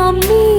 i'm me.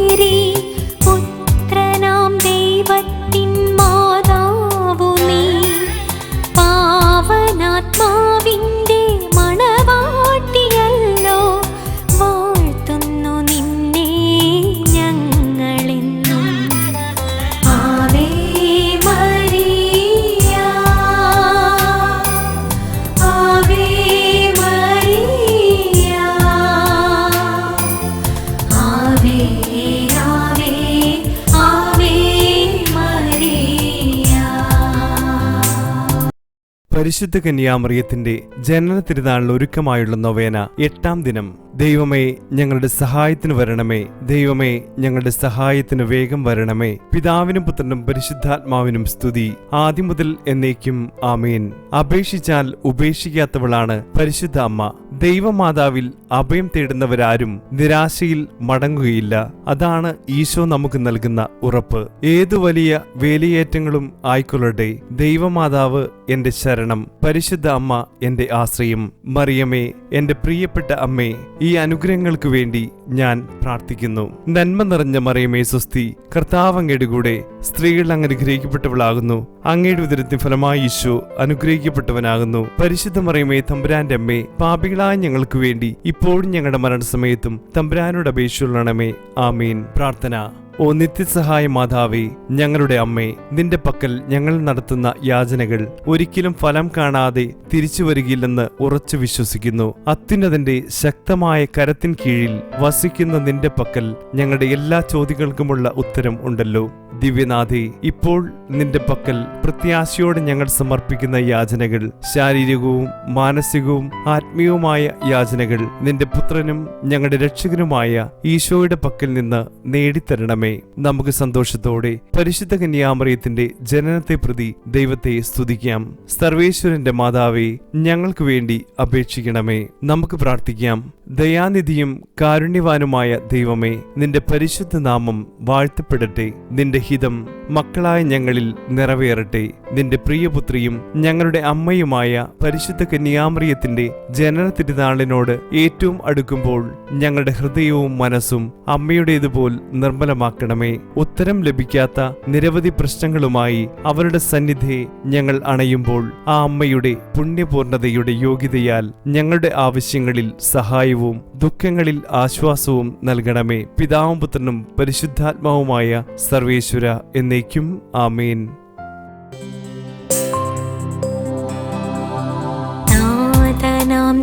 പരിശുദ്ധ കന്യാമറിയത്തിന്റെ ജനന തിരുനാളിൽ ഒരുക്കമായുള്ള നൊവേന എട്ടാം ദിനം. ദൈവമേ ഞങ്ങളുടെ സഹായത്തിന് വരണമേ. ദൈവമേ ഞങ്ങളുടെ സഹായത്തിന് വേഗം വരണമേ. പിതാവിനും പുത്രനും പരിശുദ്ധാത്മാവിനും സ്തുതി. ആദ്യം മുതൽ എന്നേക്കും ആമേൻ. അപേക്ഷിച്ചാൽ ഉപേക്ഷിക്കാത്തവളാണ് പരിശുദ്ധ അമ്മ. ദൈവമാതാവിൽ അഭയം തേടുന്നവരാരും നിരാശയിൽ മടങ്ങുകയില്ല. അതാണ് ഈശോ നമുക്ക് നൽകുന്ന ഉറപ്പ്. ഏതു വലിയ വേലിയേറ്റങ്ങളും ആയിക്കൊള്ളട്ടെ. ദൈവമാതാവ് എന്റെ ശരണം പരിശുദ്ധ അമ്മ എന്റെ ആശ്രയം. മറിയമേ എന്റെ പ്രിയപ്പെട്ട അമ്മേ ഈ അനുഗ്രഹങ്ങൾക്ക് വേണ്ടി ഞാൻ പ്രാർത്ഥിക്കുന്നു. നന്മ നിറഞ്ഞ മറിയമേ സ്വസ്തി കർത്താവ് അങ്ങയുടെ കൂടെ സ്ത്രീകൾ അങ്ങ് അനുഗ്രഹിക്കപ്പെട്ടവളാകുന്നു. അങ്ങയുടെ ഉദരത്തിന് ഫലമായി ഈശോ അനുഗ്രഹിക്കപ്പെട്ടവനാകുന്നു. പരിശുദ്ധ മറിയമേ തമ്പുരാന്റെ അമ്മേ പാപികളായ ഞങ്ങൾക്ക് വേണ്ടി ഇപ്പോഴും ഞങ്ങളുടെ മരണസമയത്തും തമ്പുരാനോട് അപേക്ഷിച്ചുള്ളണമേ ആമീൻ. പ്രാർത്ഥന. ഓ നിത്യസഹായ മാതാവേ ഞങ്ങളുടെ അമ്മേ നിന്റെ പക്കൽ ഞങ്ങൾ നടത്തുന്ന യാചനകൾ ഒരിക്കലും ഫലം കാണാതെ തിരിച്ചു വരികയില്ലെന്ന് ഉറച്ചു വിശ്വസിക്കുന്നു. അത്യുന്നതിന്റെ ശക്തമായ കരത്തിൻ കീഴിൽ വസിക്കുന്ന നിന്റെ പക്കൽ ഞങ്ങളുടെ എല്ലാ ചോദ്യങ്ങൾക്കുമുള്ള ഉത്തരം ഉണ്ടല്ലോ. ദിവ്യനാഥേ ഇപ്പോൾ നിന്റെ പക്കൽ പ്രത്യാശയോടെ ഞങ്ങൾ സമർപ്പിക്കുന്ന യാചനകൾ ശാരീരികവും മാനസികവും ആത്മീയവുമായ യാചനകൾ നിന്റെ പുത്രനും ഞങ്ങളുടെ രക്ഷകനുമായ ഈശോയുടെ പക്കൽ നിന്ന് നേടിത്തരണമേ. നമുക്ക് സന്തോഷത്തോടെ പരിശുദ്ധ കന്യാമറിയത്തിന്റെ ജനനത്തെ പ്രതി ദൈവത്തെ സ്തുതിക്കാം. സർവേശ്വരന്റെ മാതാവേ ഞങ്ങൾക്ക് വേണ്ടി അപേക്ഷിക്കണമേ. നമുക്ക് പ്രാർത്ഥിക്കാം. ദയാനിധിയും കാരുണ്യവാനുമായ ദൈവമേ നിന്റെ പരിശുദ്ധ നാമം വാഴ്ത്തപ്പെടട്ടെ. നിന്റെ ഹിതം മക്കളായ ഞങ്ങളിൽ നിറവേറട്ടെ. നിന്റെ പ്രിയപുത്രിയും ഞങ്ങളുടെ അമ്മയുമായ പരിശുദ്ധ കന്യാമറിയത്തിന്റെ ജനന തിരുനാളിനോട് ഏറ്റവും അടുക്കുമ്പോൾ ഞങ്ങളുടെ ഹൃദയവും മനസ്സും അമ്മയുടേതുപോൽ നിർമ്മലമാക്കണമേ. ഉത്തരം ലഭിക്കാത്ത നിരവധി പ്രശ്നങ്ങളുമായി അവരുടെ സന്നിധിയെ ഞങ്ങൾ അണയുമ്പോൾ ആ അമ്മയുടെ പുണ്യപൂർണതയുടെ യോഗ്യതയാൽ ഞങ്ങളുടെ ആവശ്യങ്ങളിൽ സഹായവും ധൈര്യവും ദുഃഖങ്ങളിൽ ആശ്വാസവും നൽകണമേ. പിതാവും പുത്രനും പരിശുദ്ധാത്മാവുമായ സർവേശ്വര എന്നേക്കും ആമേൻ.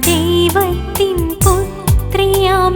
ദൈവത്തിൻ പുത്രിയാം